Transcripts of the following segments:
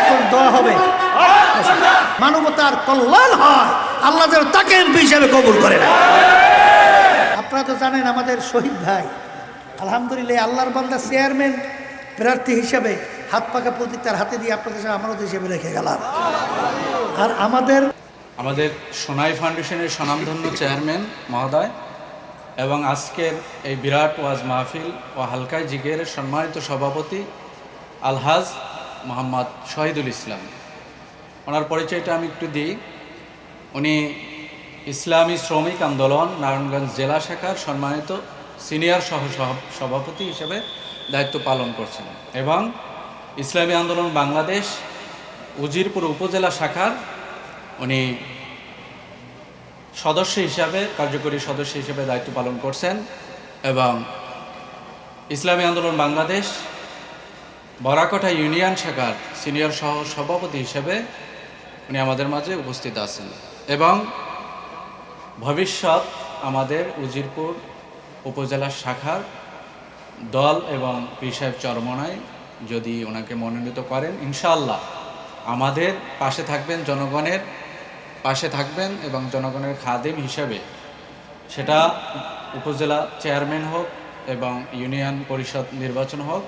এখন দোয়া হবে। মানবতার কল্যাণ হয়, আল্লাহ যেন তাকে এমপি কবুল করে না আপনারা তো জানেন আমাদের শহীদ ভাই, আলহামদুলিল্লাহ আল্লাহর বান্দা চেয়ারম্যান, প্রার্থী হিসাবে হাত পাকা প্রতীক তার হাতে দিয়ে আপনাদের সাথে আমানত হিসেবে রেখে গেলাম। আর আমাদের আমাদের সোনাই ফাউন্ডেশনের স্বনামধন্য চেয়ারম্যান মহোদয় এবং আজকের এই বিরাট ওয়াজ মাহফিল ও হালকায় জিগের সম্মানিত সভাপতি আলহাজ মোহাম্মদ শহীদুল ইসলাম। ওনার পরিচয়টা আমি একটু দিই। উনি ইসলামী শ্রমিক আন্দোলন নারায়ণগঞ্জ জেলা শাখার সম্মানিত সিনিয়র সহ সভাপতি হিসেবে দায়িত্ব পালন করছেন এবং ইসলামী আন্দোলন বাংলাদেশ উজিরপুর উপজেলা শাখার উনি সদস্য হিসাবে, কার্যকরী সদস্য হিসেবে দায়িত্ব পালন করছেন এবং ইসলামী আন্দোলন বাংলাদেশ বরাকটা ইউনিয়ন শাখার সিনিয়র সহ সভাপতি হিসেবে উনি আমাদের মাঝে উপস্থিত আছেন। এবং ভবিষ্যৎ আমাদের উজিরপুর উপজেলা শাখার দল এবং পীর সাহেব চরমনায় যদি ওনাকে মনোনীত করেন ইনশাল্লাহ আমাদের পাশে থাকবেন জনগণের, পাশে থাকবেন এবং জনগণের খাদেম হিসেবে সেটা উপজেলা চেয়ারম্যান হোক এবং ইউনিয়ন পরিষদ নির্বাচন হোক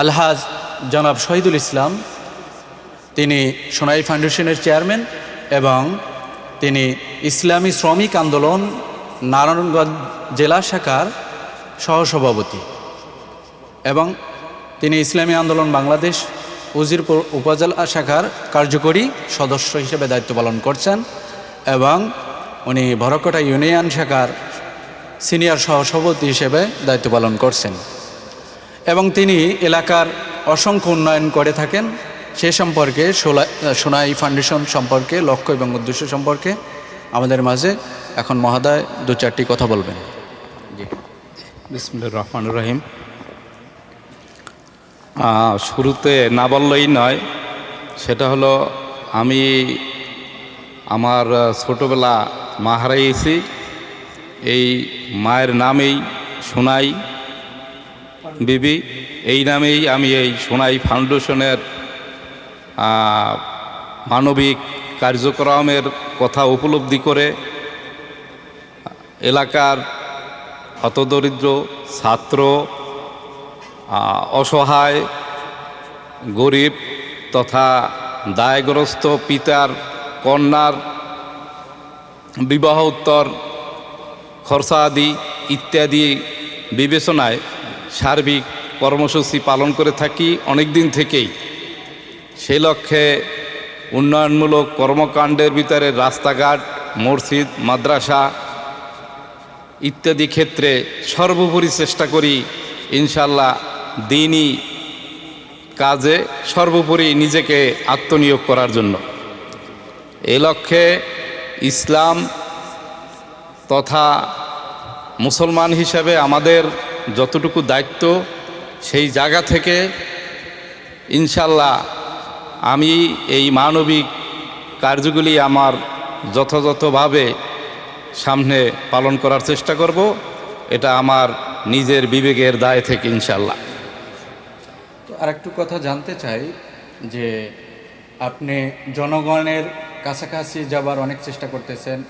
আলহাজ জনাব শহীদুল ইসলাম, তিনি সোনাই ফাউন্ডেশনের চেয়ারম্যান এবং তিনি ইসলামী শ্রমিক আন্দোলন নারায়ণগঞ্জ জেলা শাখার সহসভাপতি এবং তিনি ইসলামী আন্দোলন বাংলাদেশ উজিরপুর উপজেলা শাখার কার্যকরী সদস্য হিসেবে দায়িত্ব পালন করছেন এবং উনি ভরকটা ইউনিয়ন শাখার সিনিয়র সহসভাপতি হিসেবে দায়িত্ব পালন করছেন। এবং তিনি এলাকার অসংখ্য উন্নয়ন করে থাকেন। সে সম্পর্কে সোলা- সোনাই ফাউন্ডেশন সম্পর্কে, লক্ষ্য এবং উদ্দেশ্য সম্পর্কে আমাদের মাঝে এখন মহাদয় দু চারটি কথা বলবেন। রহমান রহিম। শুরুতে না বললেই নয়, সেটা হলো আমি আমার ছোটবেলা মা হারাইছি এই মায়ের নামেই সোনাই বিবি, এই নামেই আমি এই সোনাই ফাউন্ডেশনের মানবিক কার্যক্রমের কথা উপলব্ধি করে এলাকার হতদরিদ্র ছাত্র অসহায়, গরিব তথা দায়গ্রস্ত পিতার, কন্যার বিবাহ উত্তর খরচাদি ইত্যাদি বিবেচনায় সার্বিক কর্মসূচি পালন করে থাকি অনেক দিন থেকেই। সেই লক্ষ্যে উন্নয়নমূলক কর্মকাণ্ডের ভিতরে রাস্তাঘাট, মসজিদ, মাদ্রাসা ইত্যাদি ক্ষেত্রে সর্বোপরি চেষ্টা করি ইনশাল্লাহ দিনই কাজে সর্বোপরি নিজেকে আত্মনিয়োগ করার জন্য। এ লক্ষ্যে ইসলাম তথা মুসলমান হিসাবে আমাদের যতটুকু দায়িত্ব সেই জায়গা থেকে ইনশাল্লাহ আমি এই মানবিক কার্যগুলি আমার যথাযথভাবে সামনে পালন করার চেষ্টা করব। এটা আমার নিজের বিবেকের দায় থেকে ইনশাল্লাহ। তো আরেকটু কথা জানতে চাই যে আপনি জনগণের কাছাকাছি যাবার অনেক চেষ্টা করতেছেন।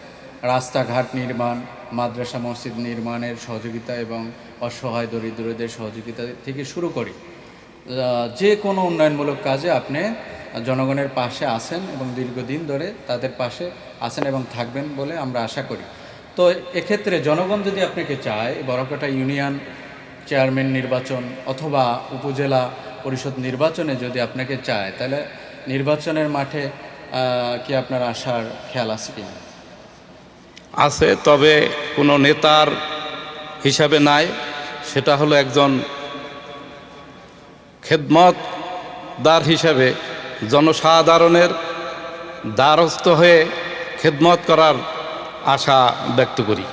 রাস্তাঘাট নির্মাণ, মাদ্রাসা, মসজিদ নির্মাণের সহযোগিতা এবং অসহায়, দরিদ্রদের সহযোগিতা থেকে শুরু করি। যে কোনো উন্নয়নমূলক কাজে আপনি জনগণের পাশে আছেন এবং দীর্ঘদিন ধরে তাদের পাশে আছেন এবং থাকবেন বলে আমরা আশা করি। তো এক্ষেত্রে জনগণ যদি আপনাকে চায় বড়কাটা ইউনিয়ন চেয়ারম্যান নির্বাচন অথবা উপজেলা পরিষদ নির্বাচনে যদি আপনাকে চায়, তাহলে নির্বাচনের মাঠে কি আপনার আসার খেয়াল আছে কি আছে, তবে কোনো নেতার হিসাবে নাই। সেটা হলো একজন খেদমতদার হিসাবে জনসাধারণের দ্বারস্থ হয়ে খেদমত করার আশা ব্যক্ত করি।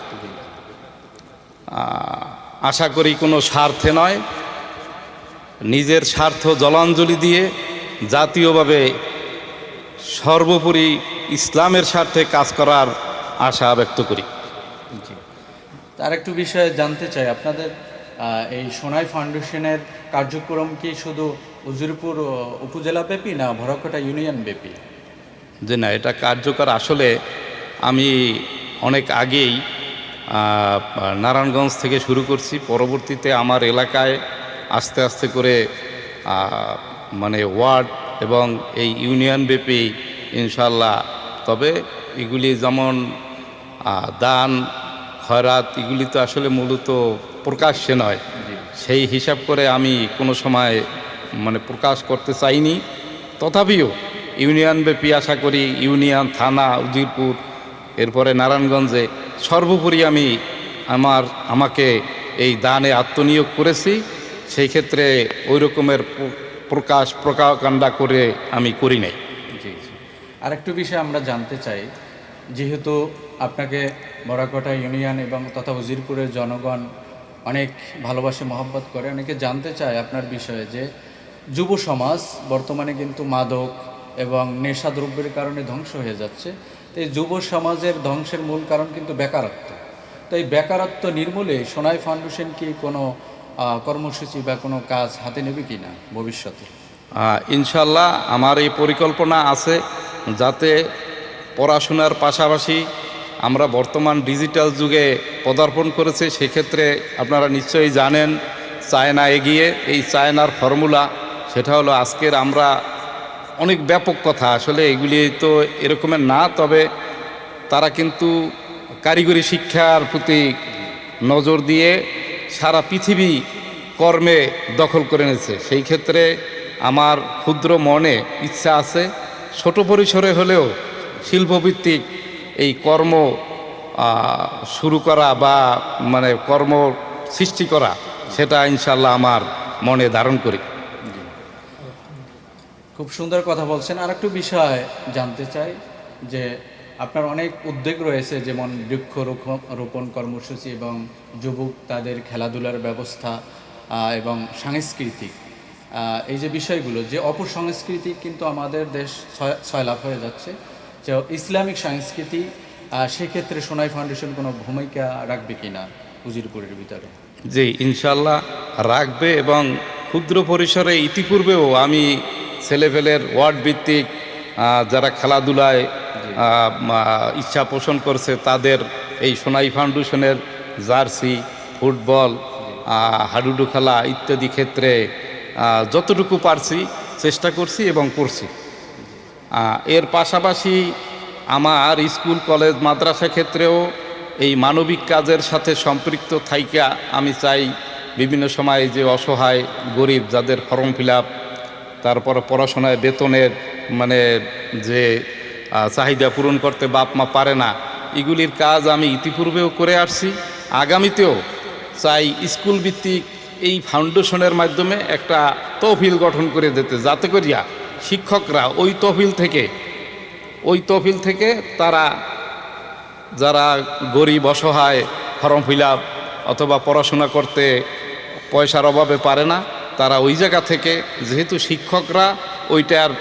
আশা করি কোনো স্বার্থে নয়। নিজের স্বার্থ জলাঞ্জলি দিয়ে জাতীয়ভাবে সর্বোপরি ইসলামের স্বার্থে কাজ করার আশা ব্যক্ত করি। তার একটু বিষয়ে জানতে চাই। আপনাদের এই সোনাই ফাউন্ডেশনের কার্যক্রম কি শুধু উজিরপুর উপজেলা ব্যাপী না ভরাকটা ইউনিয়ন ব্যাপী? যে না, এটা কার্যকর আসলে আমি অনেক আগেই নারায়ণগঞ্জ থেকে শুরু করছি। পরবর্তীতে আমার এলাকায় আস্তে আস্তে করে মানে ওয়ার্ড এবং এই ইউনিয়ন ব্যাপী ইনশাল্লাহ তবে এগুলি যেমন দান খয়রাত এগুলি তো আসলে মূলত প্রকাশ্যে নয়। সেই হিসাব করে আমি কোনো সময় মানে প্রকাশ করতে চাইনি। তথাপিও ইউনিয়ন ব্যাপী আশা করি ইউনিয়ন থানা উজিরপুর এরপরে নারায়ণগঞ্জে সর্বোপরি আমি আমার আমাকে এই দানে আত্মনিয়োগ করেছি। সেই ক্ষেত্রে ওই রকমের প্রকাশ প্রকাকাণ্ডা করে আমি করি নাই। আরেকটু বিষয় আমরা জানতে চাই। যেহেতু আপনাকে বরাকটা ইউনিয়ন এবং তথা উজিরপুরের জনগণ অনেক ভালোবাসে, মহব্বত করে। অনেকে জানতে চায় আপনার বিষয়ে যে যুব সমাজ বর্তমানে কিন্তু মাদক এবং নেশাদ্রব্যের কারণে ধ্বংস হয়ে যাচ্ছে। তো এই যুব সমাজের ধ্বংসের মূল কারণ কিন্তু বেকারত্ব। তো এই বেকারত্ব নির্মূলে সোনাই ফাউন্ডেশন কি কোনো কর্মসূচি বা কোনো কাজ হাতে নেবে কি না ভবিষ্যতে? ইনশাল্লাহ আমার এই পরিকল্পনা আছে যাতে পড়াশোনার পাশাপাশি আমরা বর্তমান ডিজিটাল যুগে পদার্পণ করেছে, সেক্ষেত্রে আপনারা নিশ্চয়ই জানেন চায়না এগিয়ে। এই চায়নার ফর্মুলা, সেটা হলো আজকের আমরা অনেক ব্যাপক কথা। আসলে এগুলি তো এরকমের না, তবে তারা কিন্তু কারিগরি শিক্ষার প্রতি নজর দিয়ে সারা পৃথিবী কর্মে দখল করে নিয়েছে সেই ক্ষেত্রে আমার ক্ষুদ্র মনে ইচ্ছা আছে, ছোট পরিসরে হলেও শিল্পভিত্তিক এই কর্ম শুরু করা বা মানে কর্ম সৃষ্টি করা, সেটা ইনশাল্লাহ আমার মনে ধারণ করি। খুব সুন্দর কথা বলছেন। আর একটু বিষয় জানতে চাই যে আপনার অনেক উদ্যোগ রয়েছে, যেমন বৃক্ষ রোপ- রোপণ কর্মসূচি এবং যুবক তাদের খেলাধুলার ব্যবস্থা এবং সাংস্কৃতিক। এই যে বিষয়গুলো, যে অপসংস্কৃতি কিন্তু আমাদের দেশ ছয়- ছয়লাভ হয়ে যাচ্ছে। যে ইসলামিক সংস্কৃতি সেক্ষেত্রে সোনাই ফাউন্ডেশন কোনো ভূমিকা রাখবে কিনা উজিরপুরের ভিতরে? জি ইনশাল্লাহ রাখবে এবং ক্ষুদ্র পরিসরে ইতিপূর্বেও আমি ছেলেপেলের ওয়ার্ড ভিত্তিক যারা খেলাধুলায় ইচ্ছা পোষণ করছে তাদের এই সোনাই ফাউন্ডেশনের জার্সি ফুটবল হাডুডু খেলা ইত্যাদি ক্ষেত্রে যতটুকু পারছি চেষ্টা করছি এবং করছি। এর পাশাপাশি আমার স্কুল, কলেজ, মাদ্রাসা ক্ষেত্রেও এই মানবিক কাজের সাথে সম্পৃক্ত থাইকা আমি চাই। বিভিন্ন সময় যে অসহায়, গরিব, যাদের ফর্ম ফিল আপ তারপরে পড়াশোনায় বেতনের মানে যে চাহিদা পূরণ করতে বাপ মা পারে না, এগুলির কাজ আমি ইতিপূর্বেও করে আসছি। আগামীতেও চাই স্কুল ভিত্তিক এই ফাউন্ডেশনের মাধ্যমে একটা তহবিল গঠন করে দিতে, যাতে করিয়া শিক্ষকরা ওই তহবিল থেকে, ওই তহবিল থেকে তারা যারা গরিব, অসহায়, ফর্ম ফিল অথবা পড়াশোনা করতে পয়সার অভাবে পারে না, তারা ওই জায়গা থেকে, যেহেতু শিক্ষকরা ওইটার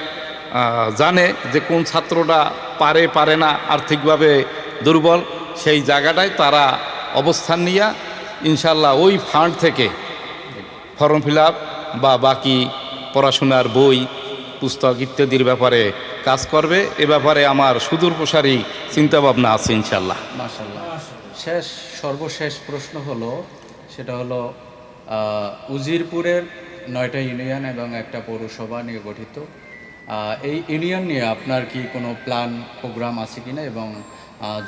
জানে যে কোন ছাত্রটা পারে পারে না, আর্থিকভাবে দুর্বল, সেই জায়গাটায় তারা অবস্থান নিয়ে ইনশাল্লাহ ওই ফান্ড থেকে ফর্ম ফিল বা বাকি পড়াশোনার বই পুস্তক ইত্যাদির ব্যাপারে কাজ করবে এ ব্যাপারে আমার সুদূর প্রসারী চিন্তাভাবনা আছে ইনশাল্লাহ শেষ সর্বশেষ প্রশ্ন হলো সেটা হলো উজিরপুরের নয়টা ইউনিয়ন এবং একটা পৌরসভা নিয়ে গঠিত। এই ইউনিয়ন নিয়ে আপনার কি কোনো প্ল্যান প্রোগ্রাম আছে কিনা? এবং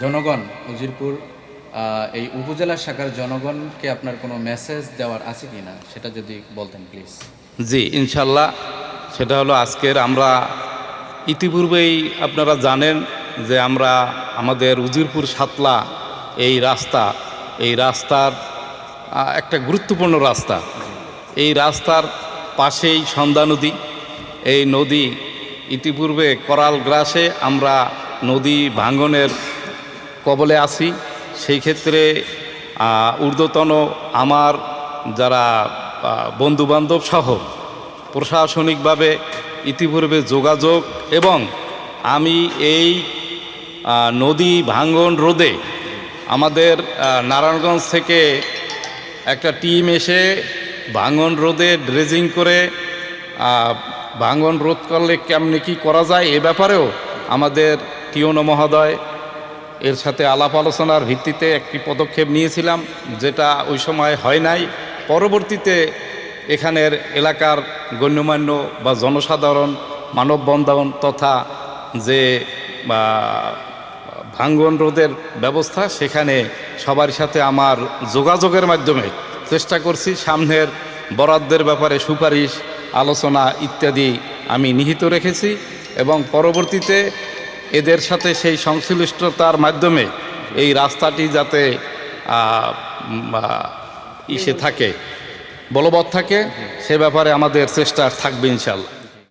জনগণ উজিরপুর এই উপজেলা শাখার জনগণকে আপনার কোনো মেসেজ দেওয়ার আছে কিনা? সেটা যদি বলতেন প্লিজ জি ইনশাল্লাহ সেটা হলো আজকের আমরা ইতিপূর্বেই আপনারা জানেন যে আমরা আমাদের উজিরপুর সাতলা এই রাস্তা, এই রাস্তার একটা গুরুত্বপূর্ণ রাস্তা। এই রাস্তার পাশেই সন্ধ্যা নদী। এই নদী ইতিপূর্বে করাল গ্রাসে আমরা নদী ভাঙনের কবলে আছি। সেই ক্ষেত্রে ঊর্ধ্বতন আমার যারা বন্ধুবান্ধব সহ প্রশাসনিকভাবে ইতিপূর্বে যোগাযোগ এবং আমি এই নদী ভাঙ্গন রোধে আমাদের নারায়ণগঞ্জ থেকে একটা টিম এসে ভাঙ্গন রোদে ড্রেজিং করে ভাঙ্গন রোধ করলে কেমনে কি করা যায় এ ব্যাপারেও আমাদের টিওনো মহোদয় এর সাথে আলাপ আলোচনার ভিত্তিতে একটি পদক্ষেপ নিয়েছিলাম, যেটা ওই সময় হয় নাই। পরবর্তীতে এখানের এলাকার গণ্যমান্য বা জনসাধারণ, মানববন্ধন তথা যে ভাঙ্গন রোধের ব্যবস্থা, সেখানে সবার সাথে আমার যোগাযোগের মাধ্যমে চেষ্টা করছি। সামনের বরাদ্দের ব্যাপারে সুপারিশ, আলোচনা ইত্যাদি আমি নিহিত রেখেছি এবং পরবর্তীতে এদের সাথে সেই সংশ্লিষ্টতার মাধ্যমে এই রাস্তাটি যাতে ইসে থাকে। বলবৎ থাকে সে ব্যাপারে আমাদের চেষ্টা থাকবে ইনশাল্লাহ।